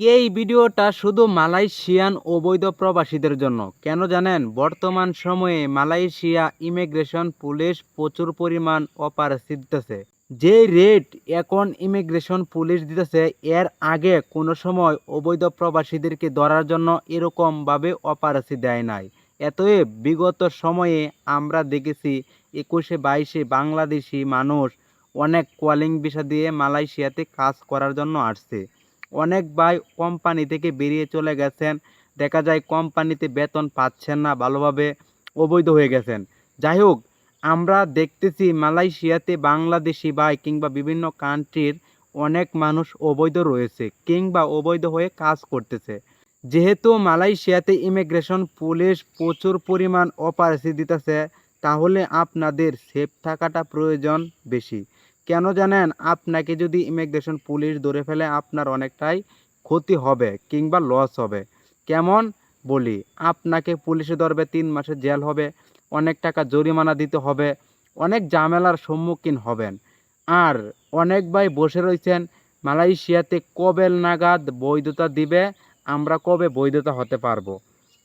এই ভিডিওটা শুধু মালয়েশিয়ান অবৈধ প্রবাসীদের জন্য। কেন জানেন? বর্তমান সময়ে মালয়েশিয়া ইমিগ্রেশন পুলিশ প্রচুর পরিমাণ অপারেশন দিতেছে যে রেট এখন ইমিগ্রেশন পুলিশ দিতেছে, এর আগে কোনো সময় অবৈধ প্রবাসীদেরকে ধরার জন্য এরকমভাবে অপারেশন দেয় নাই। এতএব বিগত সময়ে আমরা দেখেছি, একুশে বাইশে বাংলাদেশি মানুষ অনেক কলিং ভিসা দিয়ে মালয়েশিয়াতে কাজ করার জন্য আসছে। অনেক ভাই কোম্পানি থেকে বেরিয়ে চলে গেছেন। দেখা যায় কোম্পানিতে বেতন পাচ্ছেন না, ভালোভাবে অবৈধ হয়ে গেছেন। যাই হোক, আমরা দেখতেছি মালয়েশিয়াতে বাংলাদেশি ভাই কিংবা বিভিন্ন কান্ট্রির অনেক মানুষ অবৈধ রয়েছে কিংবা অবৈধ হয়ে কাজ করতেছে। যেহেতু মালয়েশিয়াতে ইমিগ্রেশন পুলিশ প্রচুর পরিমাণ অপারেশন দিতেছে, তাহলে আপনাদের সেফ থাকাটা প্রয়োজন বেশি। কেন জানেন? আপনাকে যদি ইমিগ্রেশন পুলিশ ধরে ফেলে, আপনার অনেকটাই ক্ষতি হবে কিংবা লস হবে। কেমন? বলি, আপনাকে পুলিশে ধরবে তিন মাসের জেল হবে, অনেক টাকা জরিমানা দিতে হবে, অনেক ঝামেলার সম্মুখীন হবেন। আর অনেক ভাই বসে রয়েছেন, মালয়েশিয়াতে কবে নাগাদ বৈধতা দিবে, আমরা কবে বৈধতা হতে পারব?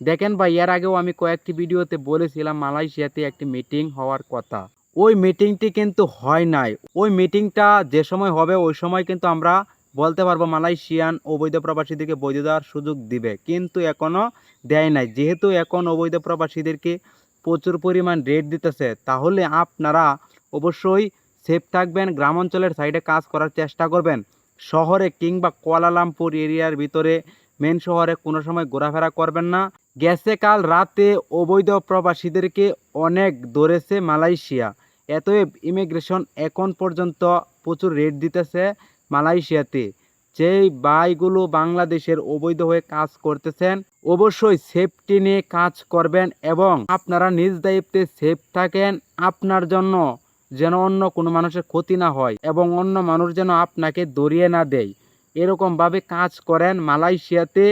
দেখেন ভাই, এর আগেও আমি কয়েকটি ভিডিওতে বলেছিলাম, মালয়েশিয়াতে একটি মিটিং হওয়ার কথা। ওই মিটিংটি কিন্তু হয় নাই। ওই মিটিংটা যে সময় হবে, ওই সময় কিন্তু আমরা বলতে পারব মালয়েশিয়ান অবৈধ প্রবাসীদেরকে বৈধ দেওয়ার সুযোগ দিবে। কিন্তু এখনও দেয় নাই। যেহেতু এখন অবৈধ প্রবাসীদেরকে প্রচুর পরিমাণ রেট দিতেছে, তাহলে আপনারা অবশ্যই সেফ থাকবেন গ্রাম অঞ্চলের সাইডে কাজ করার চেষ্টা করবেন। শহরে কিংবা কুয়ালালামপুর এরিয়ার ভিতরে মেন শহরে কোনো সময় ঘোরাফেরা করবেন না। গেছে কাল রাতে অবৈধ প্রবাসীদেরকে অনেক ধরেছে মালয়েশিয়া। এতএব ইমিগ্রেশন এখন পর্যন্ত প্রচুর রেট দিতেছে মালয়েশিয়াতে। যেই বাইগুলো বাংলাদেশের অবৈধ হয়ে কাজ করতেছেন, অবশ্যই সেফটি নিয়ে কাজ করবেন এবং আপনারা নিজ দায়িত্বে সেফ থাকেন আপনার জন্য, যেন অন্য কোনো মানুষের ক্ষতি না হয় এবং অন্য মানুষ যেন আপনাকে দরিয়ে না দেয়। এরকমভাবে কাজ করেন মালয়েশিয়াতে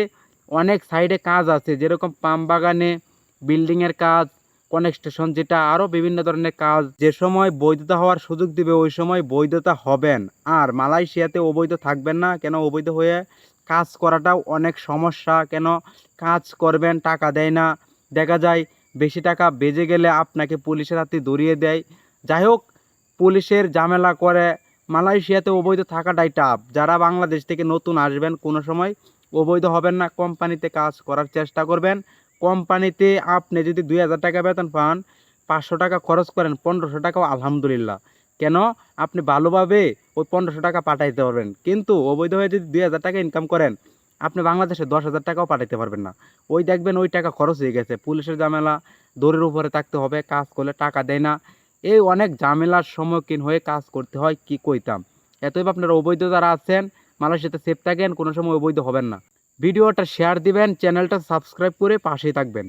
অনেক সাইডে কাজ আছে, যেরকম পাম বাগানে বিল্ডিংয়ের কাজ কনেকস্টেশন যেটা আরও বিভিন্ন ধরনের কাজ, যে সময় বৈধতা হওয়ার সুযোগ দিবে, ওই সময় বৈধতা হবেন। আর মালয়েশিয়াতে অবৈধ থাকবেন না, কেন অবৈধ হয়ে কাজ করাটাও অনেক সমস্যা, কেন কাজ করবেন, টাকা দেয় না। দেখা যায়, বেশি টাকা বেজে গেলে আপনাকে পুলিশের হাতে ধরিয়ে দেয়। যাই হোক, পুলিশের ঝামেলা করে, মালয়েশিয়াতে অবৈধ থাকাটাই টাফ যারা বাংলাদেশ থেকে নতুন আসবেন, কোনো সময় অবৈধ হবেন না, কোম্পানিতে কাজ করার চেষ্টা করবেন। কোম্পানিতে আপনি যদি দুই হাজার টাকা বেতন পান, পাঁচশো টাকা খরচ করেন, পনেরোশো টাকাও আলহামদুলিল্লাহ। কেন? আপনি ভালোভাবে ওই পনেরোশো টাকা পাঠাইতে পারবেন। কিন্তু অবৈধ হয়ে যদি দুই হাজার টাকা ইনকাম করেন, আপনি বাংলাদেশে দশ হাজার টাকাও পাঠাইতে পারবেন না। ওই দেখবেন ওই টাকা খরচ হয়ে গেছে। পুলিশের ঝামেলা, দৌড়ের উপরে থাকতে হবে, কাজ করলে টাকা দেয় না। এই অনেক ঝামেলার সম্মুখীন হয়ে কাজ করতে হয়, কি কইতাম? এতএব আপনারা অবৈধ যারা আছেন, মালয়েশিয়াতে সেফ থাকেন, কোনো সময় অবৈধ হবেন না। ভিডিওটা শেয়ার দিবেন চ্যানেলটা সাবস্ক্রাইব করে পাশেই থাকবেন।